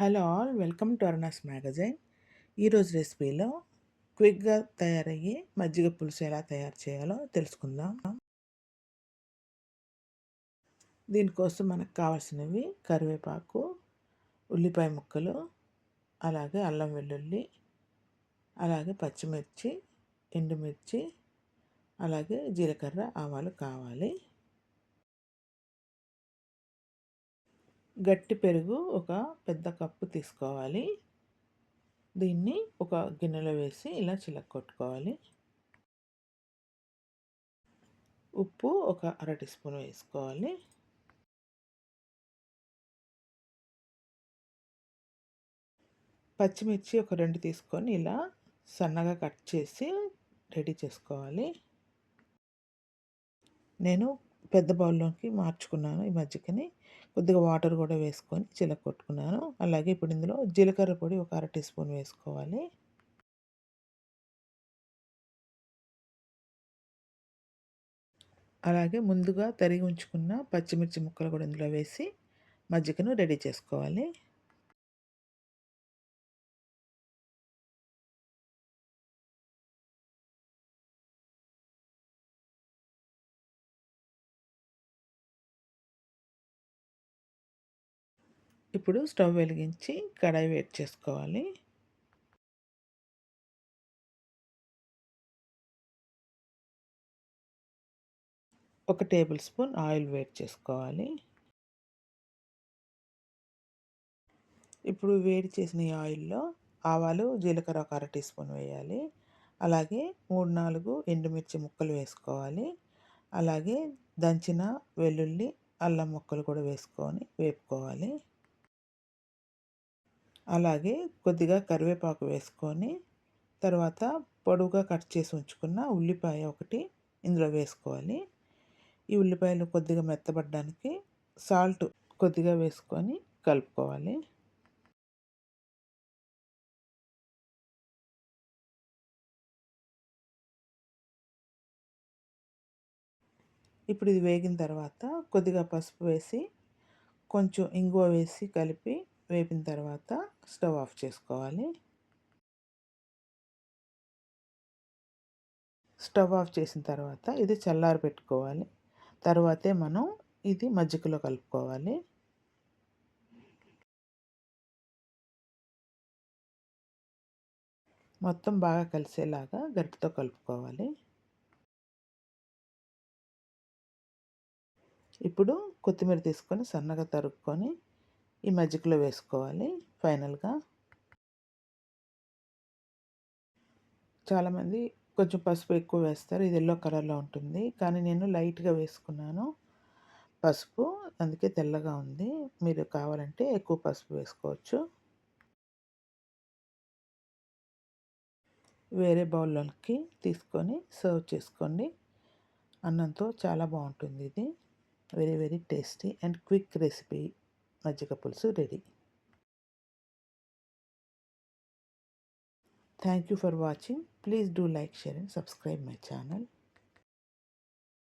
Hello all welcome to Aruna's magazine. ఈరోజు రెసిపీలో క్విక్గా తయారయ్యే మజ్జిగ పులుసు ఎలా తయారు చేయాలో తెలుసుకుందాం. దీనికోసం మనకు కావాల్సినవి కరివేపాకు ఉల్లిపాయ ముక్కలు అలాగే అల్లం వెల్లుల్లి అలాగే పచ్చిమిర్చి ఎండుమిర్చి అలాగే జీలకర్ర ఆవాలు కావాలి. గట్టి పెరుగు ఒక పెద్ద కప్పు తీసుకోవాలి. దీన్ని ఒక గిన్నెలో వేసి ఇలా చిలక్కొట్టుకోవాలి. ఉప్పు ఒక అర టీ స్పూన్ వేసుకోవాలి. పచ్చిమిర్చి ఒక రెండు తీసుకొని ఇలా సన్నగా కట్ చేసి రెడీ చేసుకోవాలి. నేను పెద్ద బౌల్లోకి మార్చుకున్నాను ఈ మజ్జిగని. కొద్దిగా వాటర్ కూడా వేసుకొని చిలక కొట్టుకున్నాను. అలాగే ఇప్పుడు ఇందులో జీలకర్ర పొడి ఒక అర టీ స్పూన్ వేసుకోవాలి. అలాగే ముందుగా తరిగి ఉంచుకున్న పచ్చిమిర్చి ముక్కలు కూడా ఇందులో వేసి మజ్జిగను రెడీ చేసుకోవాలి. ఇప్పుడు స్టవ్ వెలిగించి కడాయి వేడి చేసుకోవాలి. ఒక టేబుల్ స్పూన్ ఆయిల్ వేడి చేసుకోవాలి. ఇప్పుడు వేడి చేసిన ఈ ఆయిల్లో ఆవాలు జీలకర్ర ఒక అర టీ స్పూన్ వేయాలి. అలాగే మూడు నాలుగు ఎండుమిర్చి ముక్కలు వేసుకోవాలి. అలాగే దంచిన వెల్లుల్లి అల్లం ముక్కలు కూడా వేసుకొని వేపుకోవాలి. అలాగే కొద్దిగా కరివేపాకు వేసుకొని తర్వాత పొడవుగా కట్ చేసి ఉంచుకున్న ఉల్లిపాయ ఒకటి ఇందులో వేసుకోవాలి. ఈ ఉల్లిపాయలు కొద్దిగా మెత్తబడడానికి సాల్ట్ కొద్దిగా వేసుకొని కలుపుకోవాలి. ఇప్పుడు ఇది వేగిన తర్వాత కొద్దిగా పసుపు వేసి కొంచెం ఇంగువ వేసి కలిపి వేపిన తర్వాత స్టవ్ ఆఫ్ చేసుకోవాలి. స్టవ్ ఆఫ్ చేసిన తర్వాత ఇది చల్లారి పెట్టుకోవాలి. తర్వాతే మనం ఇది మజ్జిగలో కలుపుకోవాలి. మొత్తం బాగా కలిసేలాగా గరిటతో కలుపుకోవాలి. ఇప్పుడు కొత్తిమీర తీసుకొని సన్నగా తరుక్కొని ఈ మజ్జిగలో వేసుకోవాలి ఫైనల్గా. చాలామంది కొంచెం పసుపు ఎక్కువ వేస్తారు. ఇది ఎల్లో కలర్లో ఉంటుంది. కానీ నేను లైట్గా వేసుకున్నాను పసుపు. అందుకే తెల్లగా ఉంది. మీరు కావాలంటే ఎక్కువ పసుపు వేసుకోవచ్చు. వేరే బౌల్లోకి తీసుకొని సర్వ్ చేసుకోండి. అన్నంతో చాలా బాగుంటుంది ఇది. Very very tasty and quick recipe. మజ్జిగ పులుసు ready. Thank you for watching please do like share and subscribe my channel